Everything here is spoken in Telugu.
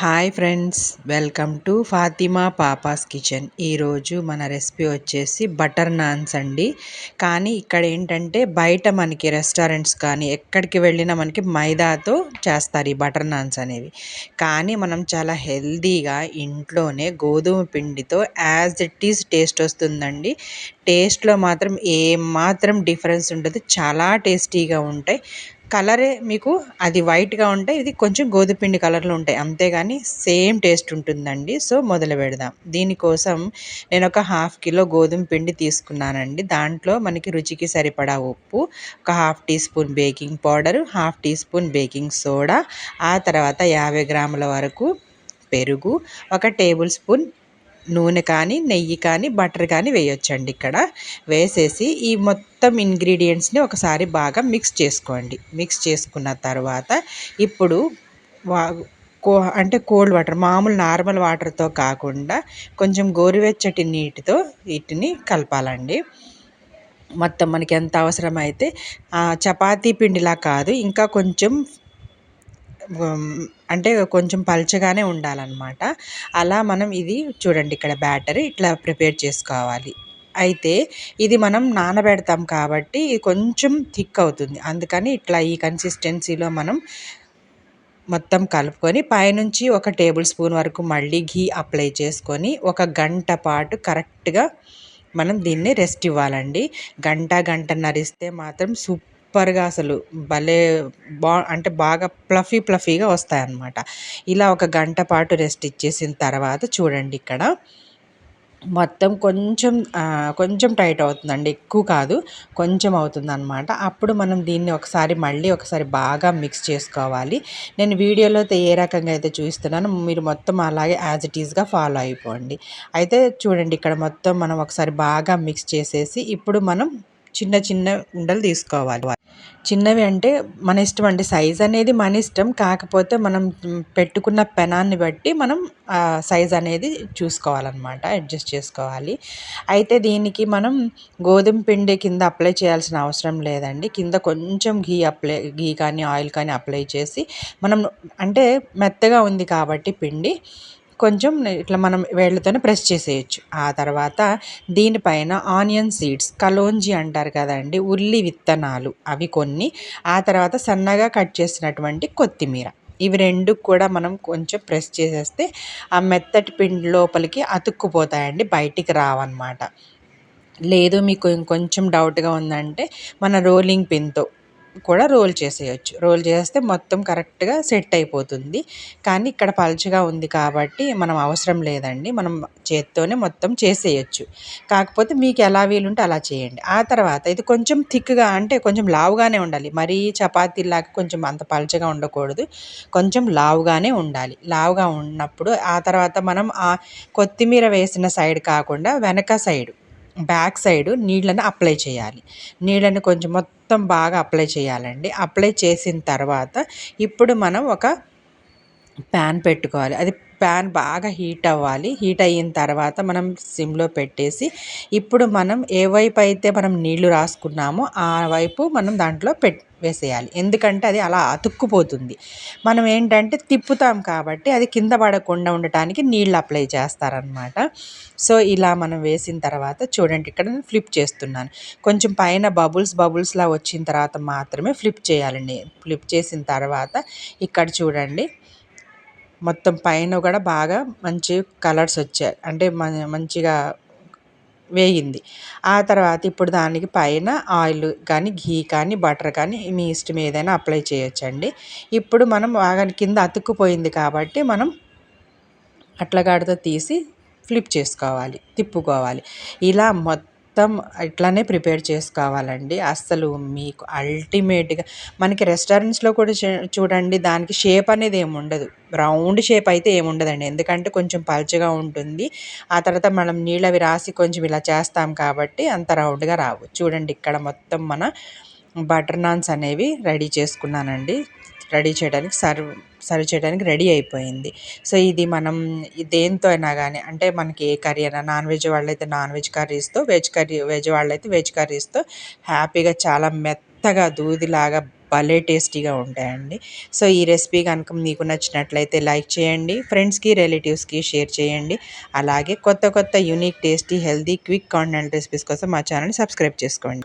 Hi friends welcome to Fatima papa's kitchen. ఈరోజు మన రెసిపీ వచ్చేసి బటర్ నాన్స్ అండి. కానీ ఇక్కడ ఏంటంటే బయట మనకి రెస్టారెంట్స్ కానీ ఎక్కడికి వెళ్ళినా మనకి మైదాతో చేస్తారు ఈ బటర్ నాన్స్ అనేవి. కానీ మనం చాలా హెల్దీగా ఇంట్లోనే గోధుమ పిండితో యాజ్ ఇట్ ఈజ్ టేస్ట్ వస్తుందండి. టేస్ట్లో మాత్రం ఏమాత్రం డిఫరెన్స్ ఉండదు చాలా టేస్టీగా ఉంటాయి. కలరే మీకు అది వైట్గా ఉంటాయి ఇది కొంచెం గోధుపిండి కలర్లో ఉంటాయి. అంతేగాని సేమ్ టేస్ట్ ఉంటుందండి. సో మొదలు పెడదాం. దీనికోసం నేను ఒక హాఫ్ కిలో గోధుమ పిండి తీసుకున్నానండి. దాంట్లో మనకి రుచికి సరిపడా ఉప్పు ఒక half teaspoon baking powder half teaspoon baking soda ఆ తర్వాత యాభై గ్రాముల వరకు పెరుగు ఒక టేబుల్ స్పూన్ నూనె కానీ నెయ్యి కానీ బటర్ కానీ వేయొచ్చండి ఇక్కడ. వేసేసి ఈ మొత్తం ఇంగ్రీడియంట్స్ని ఒకసారి బాగా మిక్స్ చేసుకోండి. మిక్స్ చేసుకున్న తర్వాత ఇప్పుడు వా కో అంటే కోల్డ్ వాటర్ మామూలు నార్మల్ వాటర్తో కాకుండా కొంచెం గోరువెచ్చటి నీటితో వీటిని కలపాలండి. మొత్తం మనకి ఎంత అవసరమైతే చపాతీ పిండిలా కాదు ఇంకా కొంచెం అంటే కొంచెం పల్చగానే ఉండాలన్నమాట. అలా మనం ఇది చూడండి ఇక్కడ బ్యాటర్ ఇట్లా ప్రిపేర్ చేసుకోవాలి. అయితే ఇది మనం నానబెడతాం కాబట్టి కొంచెం థిక్ అవుతుంది. అందుకని ఇట్లా ఈ కన్సిస్టెన్సీలో మనం మొత్తం కలుపుకొని పైనుంచి ఒక టేబుల్ స్పూన్ వరకు మళ్ళీ ఘీ అప్లై చేసుకొని ఒక గంట పాటు కరెక్ట్గా మనం దీన్ని రెస్ట్ ఇవ్వాలండి. గంట గంటన్నర ఇస్తే మాత్రం సూప్ సూపర్గా అసలు భలే బా అంటే బాగా ప్లఫీ ప్లఫీగా వస్తాయన్నమాట. ఇలా ఒక గంట పాటు రెస్ట్ ఇచ్చేసిన తర్వాత చూడండి ఇక్కడ. మొత్తం కొంచెం కొంచెం టైట్ అవుతుందండి. ఎక్కువ కాదు కొంచెం అవుతుంది అనమాట అప్పుడు మనం దీన్ని ఒకసారి మళ్ళీ ఒకసారి బాగా మిక్స్ చేసుకోవాలి. నేను వీడియోలో ఏ రకంగా అయితే చూస్తున్నానో మీరు మొత్తం అలాగే యాజ్ ఇట్ ఈస్గా ఫాలో అయిపోండి. అయితే చూడండి ఇక్కడ మొత్తం మనం ఒకసారి బాగా మిక్స్ చేసేసి ఇప్పుడు మనం చిన్న చిన్న ఉండలు తీసుకోవాలి. చిన్నవి అంటే మన ఇష్టం అండి. సైజ్ అనేది మన ఇష్టం. కాకపోతే మనం పెట్టుకున్న పెనాన్ని బట్టి మనం సైజ్ అనేది చూసుకోవాలన్నమాట. అడ్జస్ట్ చేసుకోవాలి. అయితే దీనికి మనం గోధుమ పిండి కింద అప్లై చేయాల్సిన అవసరం లేదండి. కింద కొంచెం ఘీ అప్లై ఘీ కానీ ఆయిల్ కానీ అప్లై చేసి మనం అంటే మెత్తగా ఉంది కాబట్టి పిండి కొంచెం ఇట్లా మనం వేళ్ళతోనే ప్రెస్ చేసేయచ్చు. ఆ తర్వాత దీనిపైన ఆనియన్ సీడ్స్ కలోంజి అంటారు కదండి ఉల్లి విత్తనాలు. అవి కొన్ని. ఆ తర్వాత సన్నగా కట్ చేసినటువంటి కొత్తిమీర. ఇవి రెండు కూడా మనం కొంచెం ప్రెస్ చేసేస్తే ఆ మెత్తటి పిండి లోపలికి అతుక్కుపోతాయండి బయటికి రావన్నమాట. లేదు మీకు ఇంకొంచెం డౌట్గా ఉందంటే మన రోలింగ్ పిన్తో కూడా రోల్ చేసేయచ్చు. రోల్ చేస్తే మొత్తం కరెక్ట్గా సెట్ అయిపోతుంది. కానీ ఇక్కడ పలుచగా ఉంది కాబట్టి మనం అవసరం లేదండి. మనం చేత్తోనే మొత్తం చేసేయచ్చు. కాకపోతే మీకు ఎలా వీలుంటే అలా చేయండి. ఆ తర్వాత ఇది కొంచెం థిక్గా అంటే కొంచెం లావుగానే ఉండాలి. మరీ చపాతీలాగా కొంచెం అంత పలుచగా ఉండకూడదు. కొంచెం లావుగానే ఉండాలి. లావుగా ఉన్నప్పుడు ఆ తర్వాత మనం ఆ కొత్తిమీర వేసిన సైడ్ కాకుండా వెనక సైడ్ బ్యాక్ సైడ్ నీళ్ళని అప్లై చేయాలి. నీళ్ళని కొంచెం మొత్తం బాగా అప్లై చేయాలండి. అప్లై చేసిన తర్వాత ఇప్పుడు మనం ఒక ప్యాన్ పెట్టుకోవాలి. అది ప్యాన్ బాగా హీట్ అవ్వాలి. హీట్ అయిన తర్వాత మనం సిమ్లో పెట్టేసి ఇప్పుడు మనం ఏ వైపు అయితే మనం నీళ్ళు రాసుకున్నామో ఆ వైపు మనం దాంట్లో పెట్ వేసేయాలి. ఎందుకంటే అది అలా అతుక్కుపోతుంది. మనం ఏంటంటే తిప్పుతాం కాబట్టి అది కింద పడకుండా ఉండటానికి నీళ్ళు అప్లై చేస్తారనమాట సో ఇలా మనం వేసిన తర్వాత చూడండి ఇక్కడ నేను ఫ్లిప్ చేస్తున్నాను. కొంచెం పైన బబుల్స్ బబుల్స్లా వచ్చిన తర్వాత మాత్రమే ఫ్లిప్ చేయాలండి. ఫ్లిప్ చేసిన తర్వాత ఇక్కడ చూడండి మొత్తం పైన కూడా బాగా మంచి కలర్స్ వచ్చాయి. అంటే మంచిగా వేయింది. ఆ తర్వాత ఇప్పుడు దానికి పైన ఆయిల్ కానీ ఘీ కానీ బటర్ కానీ మీ ఇష్టం ఏదైనా అప్లై చేయొచ్చండి. ఇప్పుడు మనం బాగా కింద అతుక్కుపోయింది కాబట్టి మనం అట్లగాడితో తీసి ఫ్లిప్ చేసుకోవాలి తిప్పుకోవాలి. ఇలా మొత్తం మొత్తం ఇట్లానే ప్రిపేర్ చేసుకోవాలండి. అస్సలు మీకు అల్టిమేట్గా మనకి రెస్టారెంట్స్లో కూడా చూడండి దానికి షేప్ అనేది ఏమి ఉండదు. రౌండ్ షేప్ అయితే ఏమి ఉండదండి. ఎందుకంటే కొంచెం పల్చగా ఉంటుంది. ఆ తర్వాత మనం నీళ్ళవి రాసి కొంచెం ఇలా చేస్తాం కాబట్టి అంత రౌండ్గా రావు. చూడండి ఇక్కడ మొత్తం మన బటర్ నాన్స్ అనేవి రెడీ చేసుకున్నానండి. రెడీ చేయడానికి సర్వ్ సర్వ్ చేయడానికి రెడీ అయిపోయింది. సో ఇది మనం దేంతో అయినా కానీ అంటే మనకి ఏ కర్రీ అయినా నాన్ వెజ్ వాళ్ళైతే నాన్ వెజ్ కర్రీస్తో వెజ్ కర్రీ వెజ్ వాళ్ళైతే వెజ్ కర్రీస్తో హ్యాపీగా చాలా మెత్తగా దూదిలాగా భలే టేస్టీగా ఉంటాయండి. సో ఈ రెసిపీ కనుక మీకు నచ్చినట్లయితే లైక్ చేయండి ఫ్రెండ్స్కి రిలేటివ్స్కి షేర్ చేయండి. అలాగే కొత్త కొత్త unique tasty healthy quick content recipes కోసం మా ఛానల్ సబ్స్క్రైబ్ చేసుకోండి.